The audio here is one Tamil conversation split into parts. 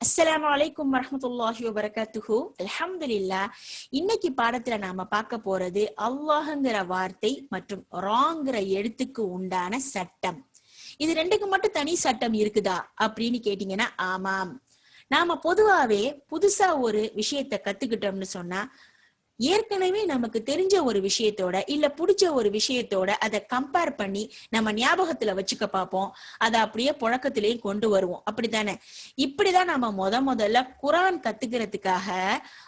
அஸ்லாம் வலைக்கும் வரமத்துல்லாஹி வபரகாத்துஹு அல்ஹம்துலில்லா இன்னைக்கு பாடத்துல நாம பார்க்க போறது அல்லாஹ்ங்கிற வார்த்தை மற்றும் ராங்கிற எழுத்துக்கு உண்டான சட்டம். இது ரெண்டுக்கு மட்டும் தனி சட்டம் இருக்குதா அப்படின்னு கேட்டீங்கன்னா ஆமாம். நாம பொதுவாவே புதுசா ஒரு விஷயத்த கத்துக்கிட்டோம்னு சொன்னா ஏற்கனவே நமக்கு தெரிஞ்ச ஒரு விஷயத்தோட இல்ல பிடிச்ச ஒரு விஷயத்தோட அதை கம்பேர் பண்ணி நம்ம ஞாபகத்துல வச்சுக்க பார்ப்போம். அதை அப்படியே புழக்கத்திலேயே கொண்டு வருவோம். அப்படித்தானே? இப்படிதான் நம்ம முத முதல்ல குரான் கத்துக்கிறதுக்காக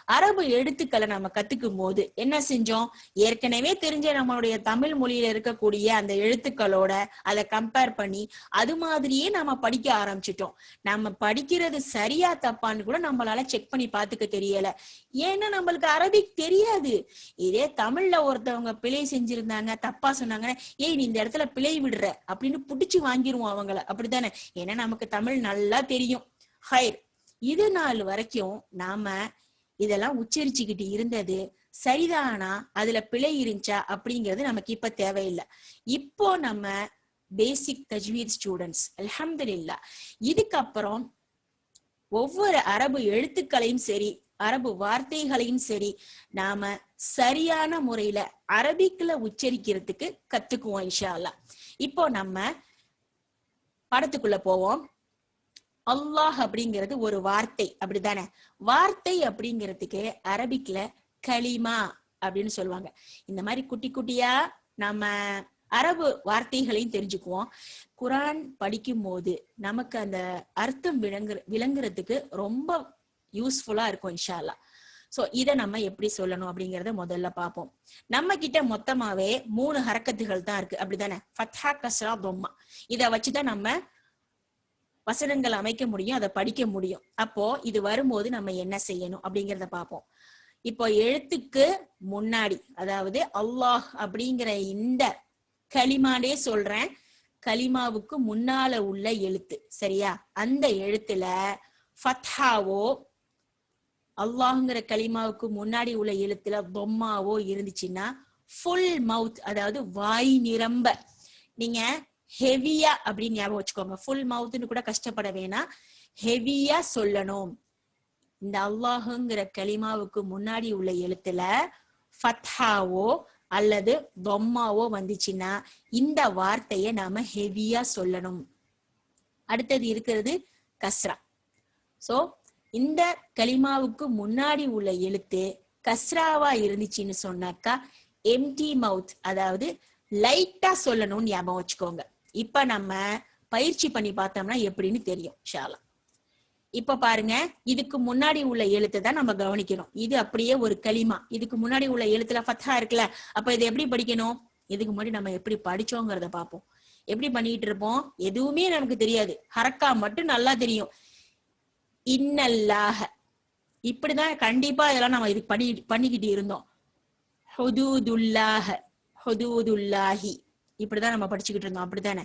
அரபு எழுத்துக்களை நம்ம கத்துக்கும் போது என்ன செஞ்சோம்? ஏற்கனவே தெரிஞ்ச நம்மளுடைய தமிழ் மொழியில இருக்கக்கூடிய அந்த எழுத்துக்களோட அதை கம்பேர் பண்ணி அது மாதிரியே நம்ம படிக்க ஆரம்பிச்சிட்டோம். நம்ம படிக்கிறது சரியா தப்பான்னு கூட நம்மளால செக் பண்ணி பாத்துக்க தெரியல. ஏன்னா நம்மளுக்கு அரபிக் தெரியாது. இதே தமிழ்ல ஒருத்தவங்க பிழை செஞ்சிருந்தாங்க தப்பா சொன்னாங்கன்னா ஏய் நீ இந்த இடத்துல பிழை விடுற அப்படின்னு புடிச்சு வாங்கிருவோம் அவங்கள. அப்படித்தானே? ஏன்னா நமக்கு தமிழ் நல்லா தெரியும். ஹைர் இது நாள் வரைக்கும் நாம இதெல்லாம் உச்சரிச்சுக்கிட்டு இருந்தது சரிதானா? அதுல பிழை இருந்துச்சா? அப்படிங்கிறது நமக்கு இப்ப தேவையில்லை. இப்போ நம்ம பேசிக் தஜ்வீத் ஸ்டூடெண்ட்ஸ் அல்ஹம்துலில்லா. இதுக்கப்புறம் ஒவ்வொரு அரபு எழுத்துக்களையும் சரி அரபு வார்த்தைகளையும் சரி நாம சரியான முறையில அரபிக்ல உச்சரிக்கிறதுக்கு கத்துக்குவோம் இன்ஷா இப்போ நம்ம படத்துக்குள்ள போவோம். அல்லாஹ் அப்படிங்கிறது ஒரு வார்த்தை அப்படிதானே வார்த்தை அப்படிங்கிறதுக்கு அரபிக்ல கலிமா அப்படின்னு சொல்லுவாங்க. இந்த மாதிரி குட்டி குட்டியா நம்ம அரபு வார்த்தைகளையும் தெரிஞ்சுக்குவோம். குரான் படிக்கும் போது நமக்கு அந்த அர்த்தம் விளங்குற விளங்குறதுக்கு ரொம்ப யூஸ்ஃபுல்லாக இருக்கும் இன்ஷால்லா ஸோ இதை நம்ம எப்படி சொல்லணும் அப்படிங்கிறத முதல்ல பார்ப்போம். நம்ம கிட்ட மொத்தமாவே மூணு ஹரக்கத்துகள் தான் இருக்கு. அப்படிதானே? ஃபத்ஹா கஸ்ரா ப்ரொமா இதை வச்சு வச்சுதான் நம்ம வசனங்கள் அமைக்க முடியும் அதை படிக்க முடியும். அப்போ இது வரும்போது நம்ம என்ன செய்யணும் அப்படிங்கிறத பார்ப்போம். இப்போ எழுத்துக்கு முன்னாடி அதாவது அல்லாஹ் அப்படிங்கிற இந்த களிமானே சொல்றேன் கலிமாவுக்கு முன்னால உள்ள எழுத்து சரியா? அந்த எழுத்துல ஃபத்ஹாவோ அல்லாஹ்ங்கிற களிமாவுக்கு முன்னாடி உள்ள எழுத்துல பொம்மாவோ இருந்துச்சுன்னா ஃபுல் மவுத் அதாவது வாய் நிரம்ப. நீங்க ஹெவியா அப்படின்னு ஞாபகம் வச்சுக்கோங்க. ஃபுல் மவுத்னு கூட கஷ்டப்பட வேணாம். ஹெவியா சொல்லணும். இந்த அல்லாஹுங்கிற களிமாவுக்கு முன்னாடி உள்ள எழுத்துல ஃபத்ஹாவோ அல்லது பொம்மாவோ வந்துச்சுன்னா இந்த வார்த்தையை நாம ஹெவியா சொல்லணும். அடுத்தது இருக்கிறது கஸ்ரா. சோ இந்த கலிமாவுக்கு முன்னாடி உள்ள எழுத்து கஸ்ராவா இருந்துச்சுன்னு சொன்னாக்கா எம்டி மவுத் அதாவது லைட்டா சொல்லணும்னு ஞாபகம் வச்சுக்கோங்க. இப்ப நம்ம பயிற்சி பண்ணி பார்த்தோம்னா எப்படின்னு தெரியும் ஷாலா இப்ப பாருங்க இதுக்கு முன்னாடி உள்ள எழுத்தை தான் நம்ம கவனிக்கணும். இது அப்படியே ஒரு களிமா. இதுக்கு முன்னாடி உள்ள எழுத்துல ஃபத்தா இருக்குல்ல அப்ப இதை எப்படி படிக்கணும்? இதுக்கு முன்னாடி நம்ம எப்படி படிச்சோங்கிறத பார்ப்போம். எப்படி பண்ணிட்டு இருப்போம்? எதுவுமே நமக்கு தெரியாது. ஹரக்கா மட்டும் நல்லா தெரியும். இன்னல்லாக. இப்படிதான் கண்டிப்பா இதெல்லாம் நம்ம இது பண்ணி பண்ணிக்கிட்டு இருந்தோம். ஹுதூதுல்லாஹ ஹுதூதுல்லாஹி. இப்படிதான் நம்ம படிச்சுக்கிட்டு இருந்தோம். அப்படித்தானே?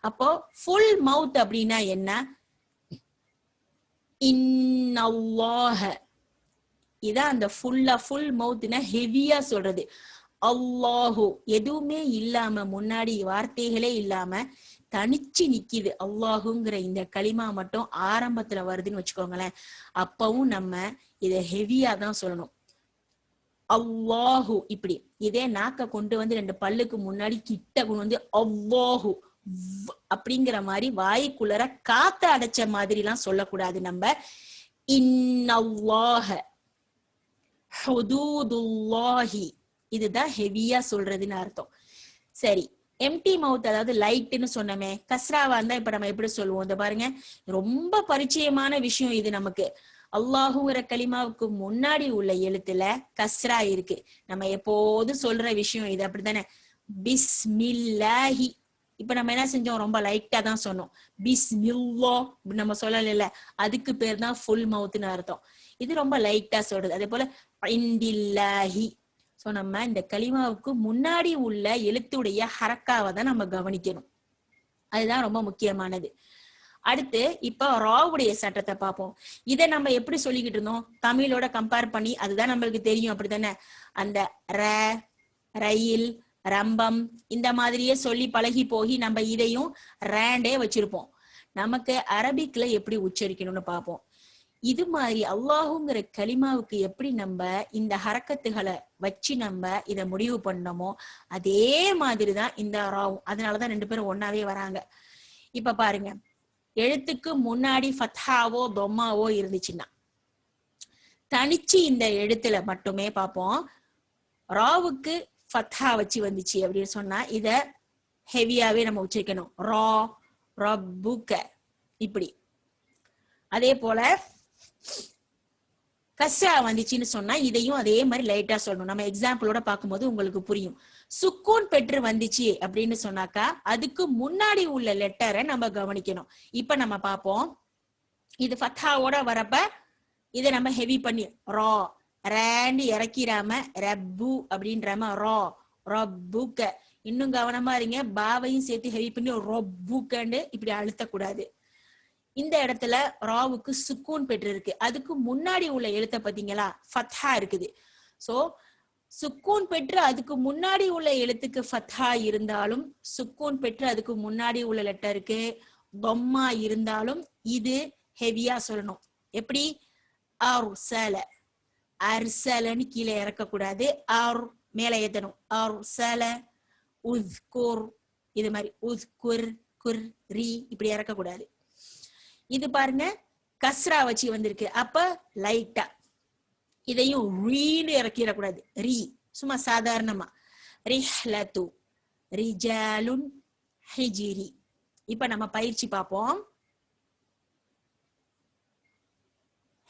அப்போ ஃபுல் மவுத் அப்படின்னா என்ன? இன்னவாக இதான் அந்த ஃபுல்லா ஃபுல் மவுத்னா ஹெவியா சொல்றது. அல்லாஹு எதுவுமே இல்லாம முன்னாடி வார்த்தைகளே இல்லாம தனிச்சு நிக்கிது. அல்லாஹுங்கிற இந்த களிமா மட்டும் ஆரம்பத்துல வருதுன்னு வச்சுக்கோங்களேன். அப்பவும் நம்ம இத ஹெவியா தான் சொல்லணும். அவ்வாஹு இப்படி. இதே நாக்க கொண்டு வந்து ரெண்டு பல்லுக்கு முன்னாடி கிட்ட கொண்டு வந்து அவ்வாஹு அப்படிங்கிற மாதிரி வாய்க்குள்ளர காத்த அடைச்ச மாதிரி எல்லாம் சொல்லக்கூடாது நம்ம. இன்னல்லாஹ ஹுதூதுல்லாஹி. இதுதான் ஹெவியா சொல்றதுன்னு அர்த்தம். சரி. எம்டி மவுத் அதாவது லைட்னு சொன்னமே கஸ்ராவா இருந்தா இப்ப நம்ம எப்படி சொல்லுவோம்? இந்த பாருங்க. ரொம்ப பரிச்சயமான விஷயம் இது நமக்கு. அல்லாஹுங்கிற களிமாவுக்கு முன்னாடி உள்ள எழுத்துல கஸ்ரா இருக்கு. நம்ம எப்போதும் சொல்ற விஷயம் இது அப்படித்தானே? பிஸ்மில்லாஹி. இப்ப நம்ம என்ன செஞ்சோம்? ரொம்ப லைட்டா தான் சொன்னோம். பிஸ்மில்லா நம்ம சொல்லல அதுக்கு பேர் தான் ஃபுல் மவுத்னு அர்த்தம். இது ரொம்ப லைட்டா சொல்றது. அதே போல இந்தில்லாஹி ஸோ நம்ம இந்த களிமாவுக்கு முன்னாடி உள்ள எழுத்துடைய ஹரக்காவை தான் நம்ம கவனிக்கணும். அதுதான் ரொம்ப முக்கியமானது. அடுத்து இப்ப ராவுடைய சட்டத்தை பார்ப்போம். இதை நம்ம எப்படி சொல்லிக்கிட்டு இருந்தோம்? தமிழோட கம்பேர் பண்ணி அதுதான் நம்மளுக்கு தெரியும். அப்படித்தானே? அந்த ர ரயில் ரம்பம் இந்த மாதிரியே சொல்லி பழகி போகி நம்ம இதையும் ரேண்டே வச்சிருப்போம். நமக்கு அரபிக்ல எப்படி உச்சரிக்கணும்னு பார்ப்போம். இது மாதிரி அல்லாஹுங்கிற கலிமாவுக்கு எப்படி நம்ம இந்த ஹரக்கத்துகளை வச்சு நம்ம இத முடிவு பண்ணோமோ அதே மாதிரிதான் இந்த ராவும். அதனாலதான் ரெண்டு பேரும் ஒன்னாவே வராங்க. இப்ப பாருங்க எழுத்துக்கு முன்னாடி ஃபத்ஹாவோ பொம்மாவோ இருந்துச்சுன்னா தனிச்சு இந்த எழுத்துல மட்டுமே பார்ப்போம். ராவுக்கு ஃபத்ஹா வச்சு வந்துச்சு அப்படின்னு சொன்னா இத ஹெவியாவே நம்ம உச்சரிக்கணும் ரா ரப்புக்க இப்படி. அதே போல கஸ்ரா வந்துச்சுன்னு சொன்னா இதையும் அதே மாதிரி லைட்டா சொல்லணும். நம்ம எக்ஸாம்பிளோட பார்க்கும்போது உங்களுக்கு புரியும். சுக்கூன் பெற்று வந்துச்சு அப்படின்னு சொன்னாக்கா அதுக்கு முன்னாடி உள்ள லெட்டரை நம்ம கவனிக்கணும். இப்ப நம்ம பார்ப்போம். இது ஃபத்தாவோட வரப்ப இதை நம்ம ஹெவி பண்ணி ரா ரேண்டு இறக்கிறாம ரப்பு அப்படின்றாம ரா ரப்புக்க. இன்னும் கவனமா இருங்க. பாவையும் சேர்த்து ஹெவி பண்ணி ரொப்புக்கன்னு இப்படி அழுத்தக்கூடாது. இந்த இடத்துல ராவுக்கு சுக்கூன் பெற்றிருக்கு. அதுக்கு முன்னாடி உள்ள எழுத்தை பாத்தீங்களா ஃபத்ஹா இருக்குது. சோ சுக்கூன் பெற்று அதுக்கு முன்னாடி உள்ள எழுத்துக்கு ஃபத்ஹா இருந்தாலும் சுக்கூன் பெற்று அதுக்கு முன்னாடி உள்ள லெட்டருக்கு பொம்மா இருந்தாலும் இது ஹெவியா சொல்லணும். எப்படி? ஆர் அர்சல. அர்சலன்னு கீழே இறக்கக்கூடாது. ஆர் மேலே ஏத்தணும். அர்சல உஸ்குர் இது மாதிரி. உஸ்குர் குர் ரி இப்படி இறக்கக்கூடாது. இது பாருங்க கஸ்ரா வச்சு வந்திருக்கு. அப்ப லைட்டா இதையும் ரீன்னு இறக்கிடக்கூடாது. ரீ. சும்மா சாதாரணமா. ரிஹ்லத்து ரிஜாலுன் ஹிஜிரி. இப்ப நம்ம பயிற்சி பார்ப்போம்.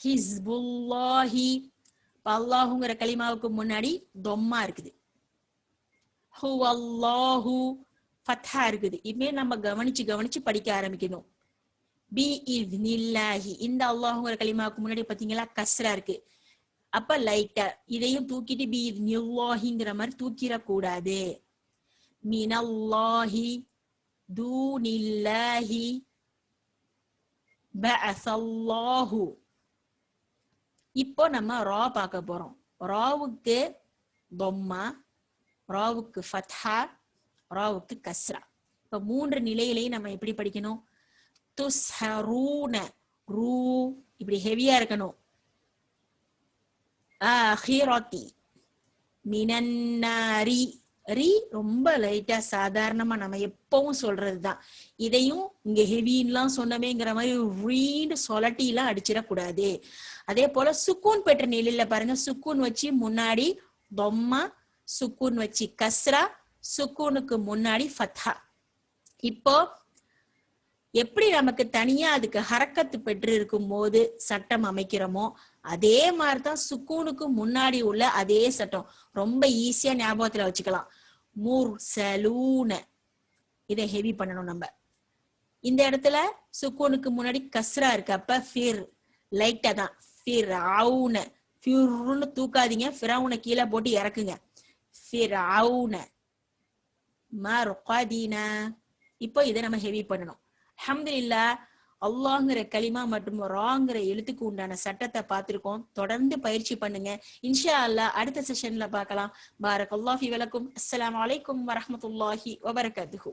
ஹிஸ்புல்லாஹி. அல்லாஹுங்கிற கலிமாவுக்கு முன்னாடி தொம்மா இருக்குது. ஹுவல்லாஹு. ஃபத்ஹா இருக்குது. இனிமே நம்ம கவனிச்சு கவனிச்சு படிக்க ஆரம்பிக்கணும். பி இவ்னில்லாஹி இந்த அல்லாஹுங்கிற கலிமாவுக்கு முன்னாடி பாத்தீங்களா கஸ்ரா இருக்கு. அப்ப லைட்டா இதையும் தூக்கிட்டு பி நில்லாஹிங்கிற மாதிரி தூக்கிடக்கூடாது. மினல்லாஹி தூனில்லாஹி பஅசல்லாஹு இப்போ நம்ம ரா பார்க்க போறோம். ராவுக்கு பொம்மா ராவுக்கு ஃபத்ஹா ராவுக்கு கஸ்ரா. இப்ப மூன்று நிலையிலையும் நம்ம எப்படி படிக்கணும்? துஸ்ஹரூன ரூ இப்படி ஹெவியா இருக்கணும். ஆஹிரதி. மினன்னாரி. ரி ரொம்ப லைட்டா சாதாரணமா நம்ம எப்பவும் சொல்றதுதான். இதையும் இங்க ஹெவின்லாம் சொன்னமேங்கிற மாதிரி ரீன்னு சொலட்டி எல்லாம் அடிச்சிடக்கூடாது. அதே போல சுக்கூன் பெற்ற நிலையில பாருங்க. சுக்கூன் வச்சு முன்னாடி பொம்மா சுக்கூன் வச்சு கஸ்ரா சுக்கூனுக்கு முன்னாடி ஃபத்ஹா இப்போ எப்படி நமக்கு தனியா அதுக்கு ஹரக்கத்து பெற்று இருக்கும் போது சட்டம் அமைக்கிறோமோ அதே மாதிரிதான் சுக்கூனுக்கு முன்னாடி உள்ள அதே சட்டம். ரொம்ப ஈஸியா ஞாபகத்துல வச்சுக்கலாம். மூர் சலூன இதை ஹெவி பண்ணணும் நம்ம. இந்த இடத்துல சுக்கூனுக்கு முன்னாடி கஸ்ரா இருக்கு. அப்ப ஃபிர் லைட்டா தான். ஃபிர் ஆவுன ஃபிர்னு தூக்காதீங்க. ஃபிரவுனை கீழே போட்டு இறக்குங்க. ஃபிர் அவுன ரொக்காதீன இப்போ இதை நம்ம ஹெவி பண்ணணும். அஹமதுல்லா அல்லாங்கிற களிமா மற்றும் ராங்கிற எழுத்துக்கு உண்டான சட்டத்தை பார்த்திருக்கோம். தொடர்ந்து பயிற்சி பண்ணுங்க. இன்ஷா அல்லா அடுத்த செஷன்ல பார்க்கலாம். பாரக் அல்லாஹி வலக்கும். அஸ்லாம் அலைக்கும் வரமத்துல்லாஹி வபரகாத்துஹு.